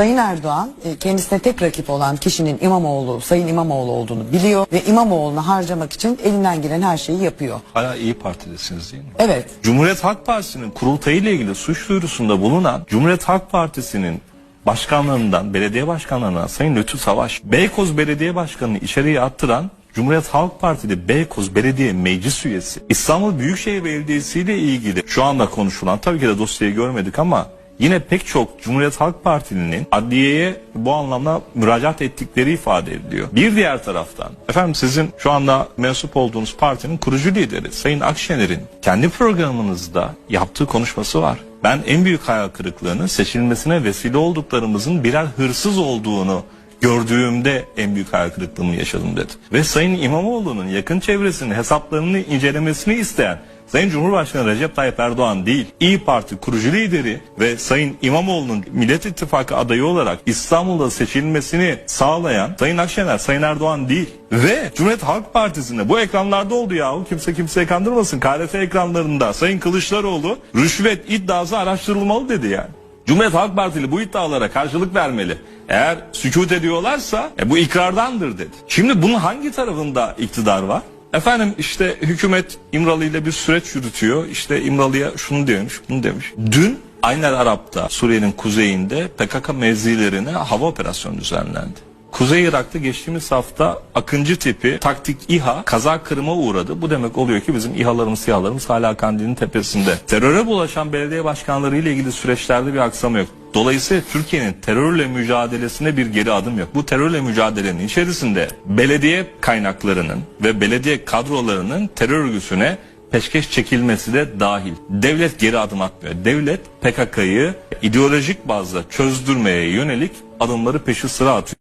Sayın Erdoğan e, kendisine tek rakip olan kişinin İmamoğlu, Sayın İmamoğlu olduğunu biliyor ve İmamoğlu'nu harcamak için elinden gelen her şeyi yapıyor. Hala İyi Parti'desiniz değil mi? Evet. Cumhuriyet Halk Partisi'nin kurultayı ile ilgili suç duyurusunda bulunan Cumhuriyet Halk Partisi'nin başkanlarından, belediye başkanlarından Sayın Lütfü Savaş, Beykoz Belediye Başkanı'nı içeriye attıran Cumhuriyet Halk Partili Beykoz Belediye Meclis Üyesi, İstanbul Büyükşehir Belediyesi ile ilgili şu anda konuşulan tabii ki de dosyayı görmedik ama yine pek çok Cumhuriyet Halk Partilinin adliyeye bu anlamda müracaat ettikleri ifade ediliyor. Bir diğer taraftan efendim sizin şu anda mensup olduğunuz partinin kurucu lideri Sayın Akşener'in kendi programınızda yaptığı konuşması var. Ben en büyük hayal kırıklığını seçilmesine vesile olduklarımızın birer hırsız olduğunu gördüğümde en büyük hayal kırıklığımı yaşadım dedi. Ve Sayın İmamoğlu'nun yakın çevresinin hesaplarını incelemesini isteyen Sayın Cumhurbaşkanı Recep Tayyip Erdoğan değil, İyi Parti kurucu lideri ve Sayın İmamoğlu'nun Millet İttifakı adayı olarak İstanbul'da seçilmesini sağlayan Sayın Akşener, Sayın Erdoğan değil. Ve Cumhuriyet Halk Partisi'nde bu ekranlarda oldu yahu kimse kimseye kandırmasın. KRT ekranlarında Sayın Kılıçdaroğlu rüşvet iddiası araştırılmalı dedi yani. Cumhuriyet Halk Partili bu iddialara karşılık vermeli. Eğer sükut ediyorlarsa e, bu ikrardandır dedi. Şimdi bunun hangi tarafında iktidar var? Efendim işte hükümet İmralı ile bir süreç yürütüyor. İşte İmralı'ya şunu demiş, bunu demiş. Dün Ayner Arap'ta Suriye'nin kuzeyinde PKK mevzilerine hava operasyonu düzenlendi. Kuzey Irak'ta geçtiğimiz hafta Akıncı tipi taktik İHA kaza kırıma uğradı. Bu demek oluyor ki bizim İHA'larımız, SİHA'larımız hala Kandil'in tepesinde. Teröre bulaşan belediye başkanları ile ilgili süreçlerde bir aksama yok. Dolayısıyla Türkiye'nin terörle mücadelesine bir geri adım yok. Bu terörle mücadelenin içerisinde belediye kaynaklarının ve belediye kadrolarının terör örgütüne peşkeş çekilmesi de dahil. Devlet geri adım atmıyor. Devlet PKK'yı ideolojik bazda çözdürmeye yönelik adımları peşi sıra atıyor.